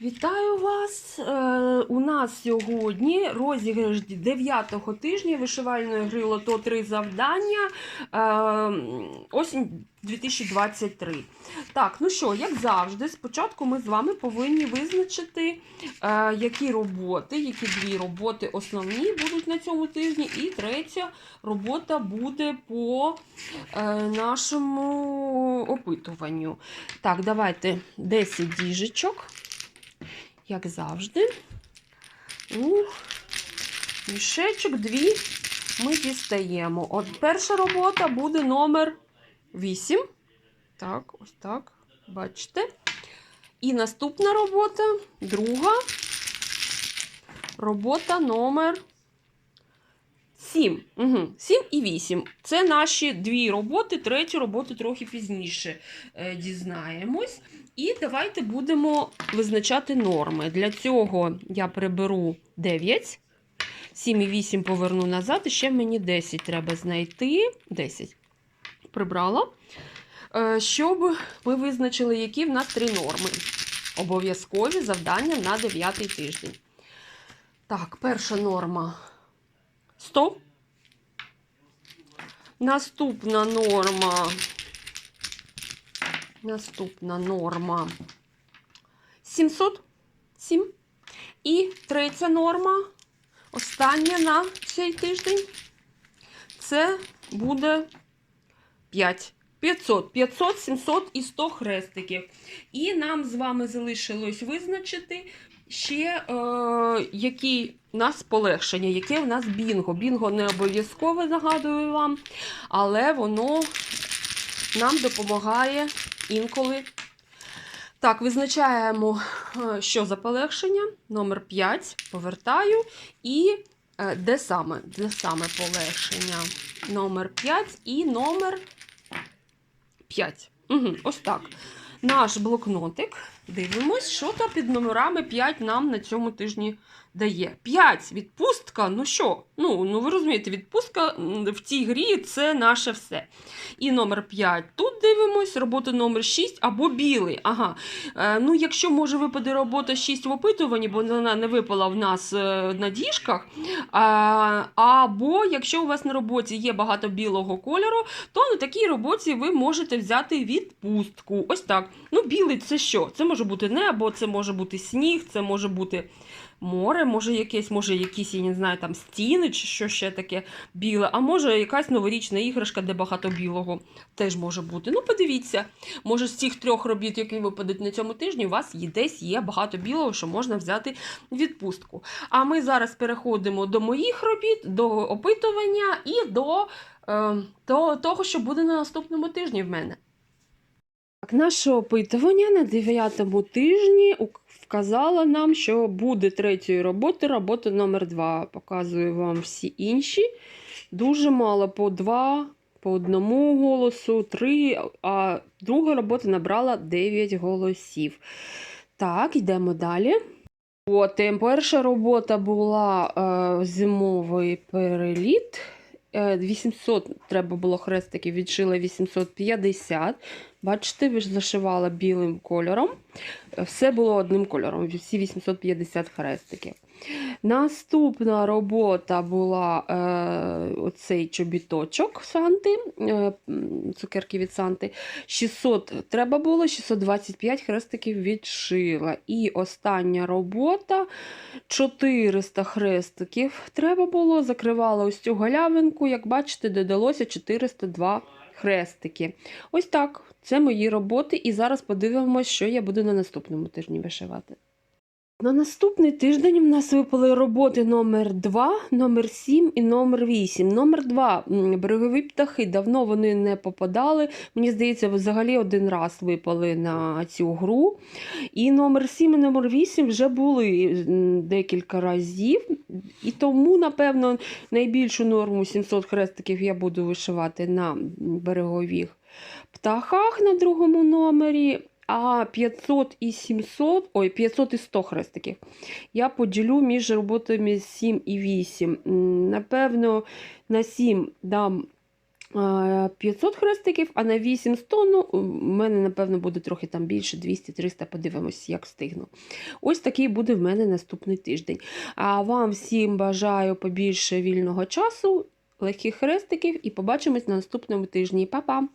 Вітаю вас! Е, у нас сьогодні розіграш 9-го тижня вишивальної гри Лото 3 завдання е, осінь 2023. Так, ну що, як завжди, спочатку ми з вами повинні визначити, е, які роботи, які дві роботи основні будуть на цьому тижні, і третя робота буде по нашому опитуванню. Так, давайте 10 діжечок як завжди. У мішечок дві ми дістаємо. От перша робота буде номер 8. Так, ось так. Бачите? І наступна робота, друга. Робота номер 7. Угу. 7 і 8. Це наші дві роботи. Третю роботу трохи пізніше е, дізнаємось. І давайте будемо визначати норми. Для цього я приберу 9, 7 і 8 поверну назад, і ще мені 10 треба знайти. 10 прибрала, Е, щоб ми визначили, які в нас три норми. Обов'язкові завдання на 9 тиждень. Так, перша норма 100. Наступна норма Наступна норма 707. І третя норма, остання на цей тиждень, це буде 5. 500, 500, 700 і 100 хрестиків. І нам з вами залишилось визначити ще, е, які у нас полегшення, яке у нас бінго. Бінго не обов'язково нагадую вам, але воно нам допомагає інколи. Так, визначаємо, е, що за полегшення. Номер 5 повертаю. І е, де саме? Де саме полегшення? Номер 5 і номер 5. Угу, ось так. Наш блокнотик. Дивимось, що там під номерами 5 нам на цьому тижні дає. 5. Відпустка. Ну що? Ну, ну ви розумієте, відпустка в цій грі це наше все. І номер 5. Тут дивимось, робота номер 6 або білий. Ага. Е, ну, якщо може випаде робота 6 в опитуванні, бо вона не випала в нас е, на діжках. А, або якщо у вас на роботі є багато білого кольору, то на такій роботі ви можете взяти відпустку. Ось так. Ну, білий це що? Це може бути небо, це може бути сніг, це може бути море, може якесь, може якісь, я не знаю, там стіни чи що ще таке біле, а може якась новорічна іграшка, де багато білого теж може бути. Ну, подивіться, може з цих трьох робіт, які випадуть на цьому тижні, у вас є десь є багато білого, що можна взяти відпустку. А ми зараз переходимо до моїх робіт, до опитування і до того, що буде на наступному тижні в мене. Наше опитування на 9 тижні вказало нам, що буде третьою роботи, робота номер 2. Показую вам всі інші. Дуже мало по два, по одному голосу, три, а друга робота набрала 9 голосів. Так, йдемо далі. От, е, перша робота була е, зимовий переліт. Е, 800 треба було хрестиків, відшила 850. Бачите, ви ж зашивала білим кольором. Е, Все було одним кольором, всі 850 хрестиків. Наступна робота була е, оцей чобіточок Санти, е, цукерки від Санти. 600 треба було, 625 хрестиків відшила. І остання робота 400 хрестиків треба було, закривала ось цю галявинку. Як бачите, додалося 402 хрестики. Ось так. Це мої роботи. І зараз подивимося, що я буду на наступному тижні вишивати. На наступний тиждень в нас випали роботи номер 2, номер 7 і номер 8. Номер 2 берегові птахи. Давно вони не попадали. Мені здається, взагалі один раз випали на цю гру. І номер 7 і номер 8 вже були декілька разів. І тому, напевно, найбільшу норму 700 хрестиків я буду вишивати на берегових птахах на другому номері. А 500 і 700, ой, 500 і 100 хрестиків я поділю між роботами 7 і 8. Напевно, на 7 дам е, 500 хрестиків, а на 800, ну, у мене, напевно, буде трохи там більше, 200-300, подивимось, як встигну. Ось такий буде в мене наступний тиждень. А вам всім бажаю побільше вільного часу, легких хрестиків і побачимось на наступному тижні. Па-па!